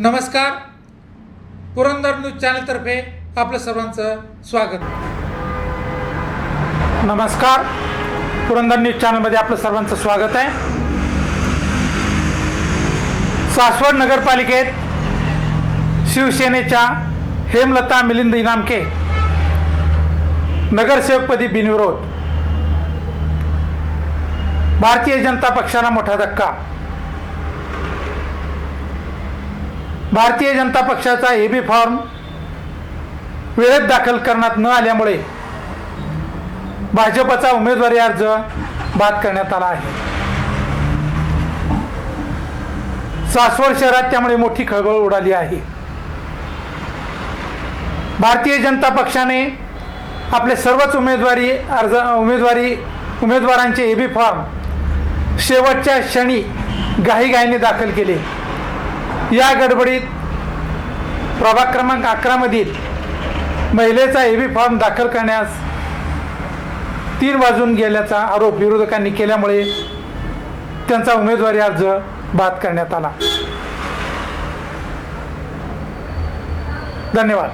नमस्कार. पुरंदर न्यूज चॅनलतर्फे आपलं सर्वांचं स्वागत. नमस्कार. पुरंदर न्यूज चॅनलमध्ये आपलं सर्वांचं स्वागत आहे. सासवड नगरपालिकेत शिवसेनेच्या हेमलता मिलिंद इनामके नगरसेवकपदी बिनविरोध. भारतीय जनता पक्षाला मोठा धक्का. भारतीय जनता पक्षाचा ए बी फॉर्म वेळेत दाखल करण्यात न आल्यामुळे भाजपचा उमेदवारी अर्ज बाद करण्यात आला आहे. सासवड शहरात त्यामुळे मोठी खळबळ उडाली आहे. भारतीय जनता पक्षाने आपले सर्वच उमेदवारी अर्ज उमेदवारी उमेदवारांचे ए बी फॉर्म शेवटच्या क्षणी घाईघाईने दाखल केले. या गडबडीत प्रभाग क्रमांक अकरामधील महिलेचा एबी फॉर्म दाखल करण्यास तीन वाजून गेल्याचा आरोप विरोधकांनी केल्यामुळे त्यांचा उमेदवारी अर्ज बाद करण्यात आला. धन्यवाद.